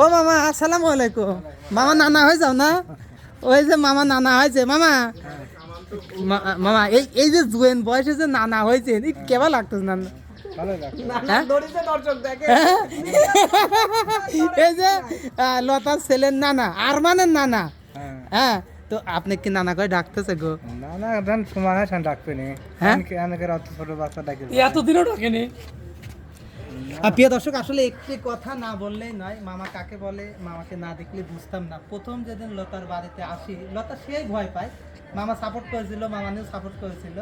ও মামা আসসালামু আলাইকুম। মামা নানা হয়ে যাও না? ওই যে মামা নানা হয়েছে। মামা মামা এই এই যে জুয়েন বয়সে যে নানা হয়েছে এই কেবা লাগতেছে না? হ্যাঁ? হ্যাঁ? এই যে লতার ছেলের নানা আরমানের নানা। হ্যাঁ? তো আপনি কি নানা করে ডাকতেছে গো? না না গান সময় হয় ডাকবে নি। হ্যাঁ? অত ছোট বাচ্চা ডাকে। এতদিনও ডাকেনি? প্রিয় দর্শক, আসলে একটি কথা না বললেই নয়, মামা কাকে বলে, মামাকে না দেখলে বুঝতাম না। প্রথম যেদিন লতার বাড়িতে আসি, লতা সেই ভয় পায়। মামা সাপোর্ট করেছিল সাপোর্ট করেছিল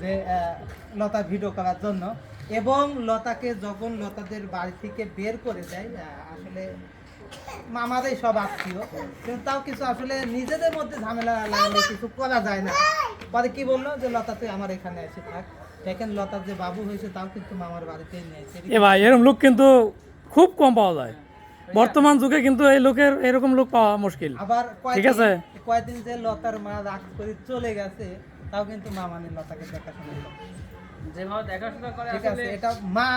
যে লতা ভিডিও করার জন্য। এবং লতাকে যখন লতাদের বাড়ি থেকে বের করে দেয় আসলে মামারাই সব আত্মীয়। কিন্তু তাও কিছু আসলে নিজেদের মধ্যে ঝামেলা লাগলে কিছু করা যায় না। পরে কি বলল যে, লতা, তুই আমার এখানে এসে থাক। দেখেন লতার যে বাবু হয়েছে তাও কিন্তু মামার বাড়িতেই নিয়েছে এ ভাই এরকম লোক কিন্তু খুব কম পাওয়া যায়। বর্তমান যুগে কিন্তু এই লোকের এরকম লোক পাওয়া মুশকিল। আবার ঠিক আছে। কয়েকদিন যে লতার মা রাগ করে চলে গেছে তাও কিন্তু মামানি লতাকে দেখাশোনা করে যেভাবে দেখাশোনা করে ঠিক আছে এটা মা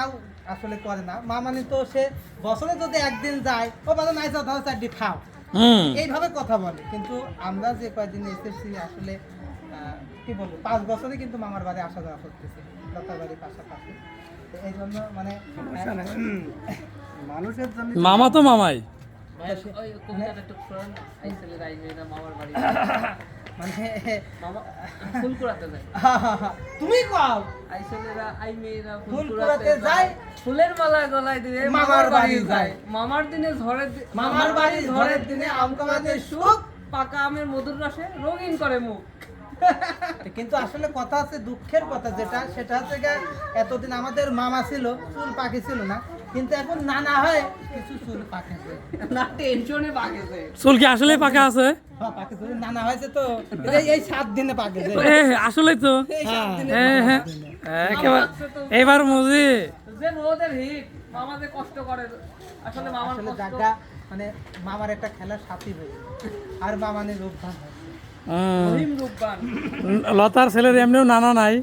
আসলে করে না। মামানি তো সে বছরে যদি একদিন যায় ও বাবা নাই যাও ধরো চারটি খাও এইভাবে কথা বলে। কিন্তু আমরা যে কয়েকদিন এসেছি আসলে কি বলব পাঁচ বছরে কিন্তু মামার বাড়ি আসা যাওয়া করতেছি লতার বাড়ির পাশাপাশি। তো এই জন্য মানে মানুষের জন্য মামা তো মামাই। মানে ফুল কুড়াতে যায়। তুমি কও। আইসলেরা আই মেয়েরা ফুল কুড়াতে যায়। ফুলের মালা গলায় দিলে মামার বাড়ি যায়। মামার দিনে ঝড়ের মামার বাড়ি ঝড়ের দিনে সুখ। পাকা আমের মধুর রসে রঙিন করে মুখ। কিন্তু আসলে কথা আছে দুঃখের কথা যেটা সেটা হচ্ছে গিয়ে এতদিন আমাদের মামা ছিল চুল পাখি ছিল না কিন্তু এখন নানা হয় কিছু চুল পাকেছে না টেনশনে পাকেছে চুল কি আসলে পাকা আছে? হ্যাঁ, নানা হয়েছে তো। এই- সাত দিনে পাকেছে আসলে তো। হ্যাঁ হ্যাঁ হ্যাঁ একেবারে এবার মুজি। যে রোদের হিট মামা যে কষ্ট করে। আসলে মামার আসলে জায়গা মানে মামার একটা খেলার সাথী হয়েছে আর মামানের। রহিম রূপবান লতার ছেলের এমনিও নানা নাই।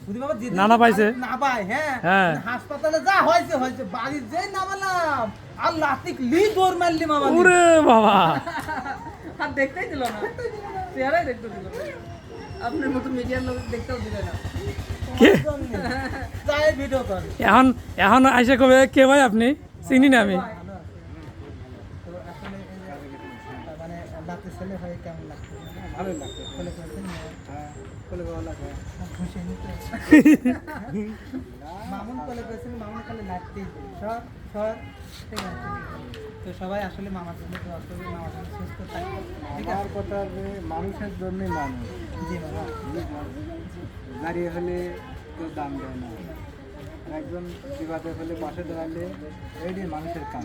নানা পাইছে? না হ্যাঁ হ্যাঁ। হাসপাতালে যা হয়েছে হয়েছে। বাড়ি যে নামালাম আর লাতিক লি দৌড় মারলি মামা ওরে বাবা। আর দেখতেই দিল না। চেহারাই দেখতে দিল আপনার মতো মিডিয়ার লোক দেখতেও দিলে না। কে? যাই ভিডিও করে। এখন এখন আইসা কবে? কে ভাই আপনি? চিনি না আমি। মানে ছেলে হয়ে কেমন লাগছে? হ্যাঁ ভালো লাগে মামুন করেছেন মামুন খালি লাগতেই সর সর ঠিক আছে। তো সবাই আসলে মামার জন্য দোয়া করবে মামার জন্য সুস্থ থাকবে আমার কথা যে মানুষের জন্যই মানুষ। জি মামা। দাঁড়িয়ে হলে কেউ দাম দেয় না। একজন বিবাদে হলে পাশে দাঁড়ালে এইটাই মানুষের কাম।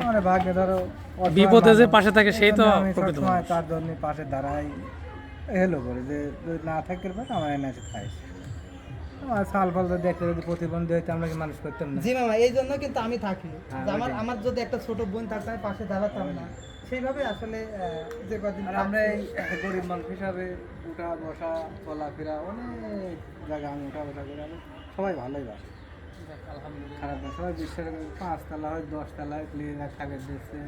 আমার ভাগ্যে ধরো বিপদে যে পাশে থাকে সেই তো প্রকৃত মানুষ। তার জন্য পাশে দাঁড়াই। হেলো করে যে যদি না থাকতে পারে আমার এনে এসে খাই আমার সাল ফাল তো দেখতে যদি প্রতিবন্ধী হইতে আমরা কি মানুষ করতাম না? জি মামা এই জন্য কিন্তু আমি থাকি। হ্যাঁ, আমার আমার যদি একটা ছোট বোন থাকতো আমি পাশে দাঁড়াতাম না। সেইভাবে আসলে যে কদিন আমরা এই গরিব মানুষ হিসাবে উঠা বসা চলাফেরা অনেক জায়গা আমি উঠা বসা করে। আমি সবাই ভালোই বাসে। খারাপ না সবাই বিশ্বের পাঁচতলা হয় দশতলা হয় ক্লিনার থাকে দিচ্ছে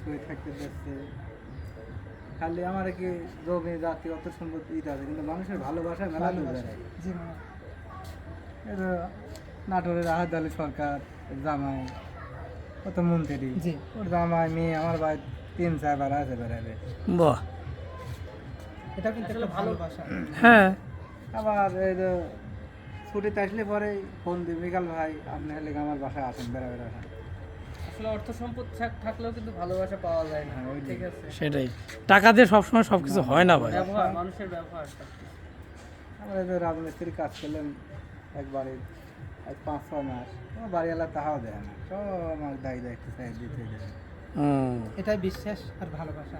শুয়ে থাকতে দিচ্ছে। খালি আমার কি জমি জাতি অত সম্পত্তি ইটা আছে কিন্তু মানুষের ভালোবাসা মেলা তো নাটোরের আহাদ আলী সরকার জামাই কত মন্ত্রী। ওর জামাই মেয়ে আমার ভাই তিন চারবার আছে বেড়াবে বাহ। এটা কিন্তু ভালোবাসা। হ্যাঁ। আবার এই যে ছুটিতে আসলে পরে ফোন দিই বিকাল ভাই আপনি হলে আমার বাসায় আসেন বেড়া বেড়া আসেন আসলে অর্থ সম্পদ থাক- থাকলেও কিন্তু ভালোবাসা পাওয়া যায় না। হ্যাঁ, ওই ঠিক আছে। সেটাই। টাকা দিয়ে সবসময় সবকিছু হয় না ভাই। ব্যবহার মানুষের ব্যবহার আমরা এই যে রাজমিস্ত্রি কাজ করলাম একবারে আজ পাঁচ ছয় মাস আমার বাড়িওয়ালা তাহাও দেয় না। সব আমার দায়ী দায়িত্ব চাই দিতে দেয়। এটাই বিশ্বাস আর ভালোবাসা।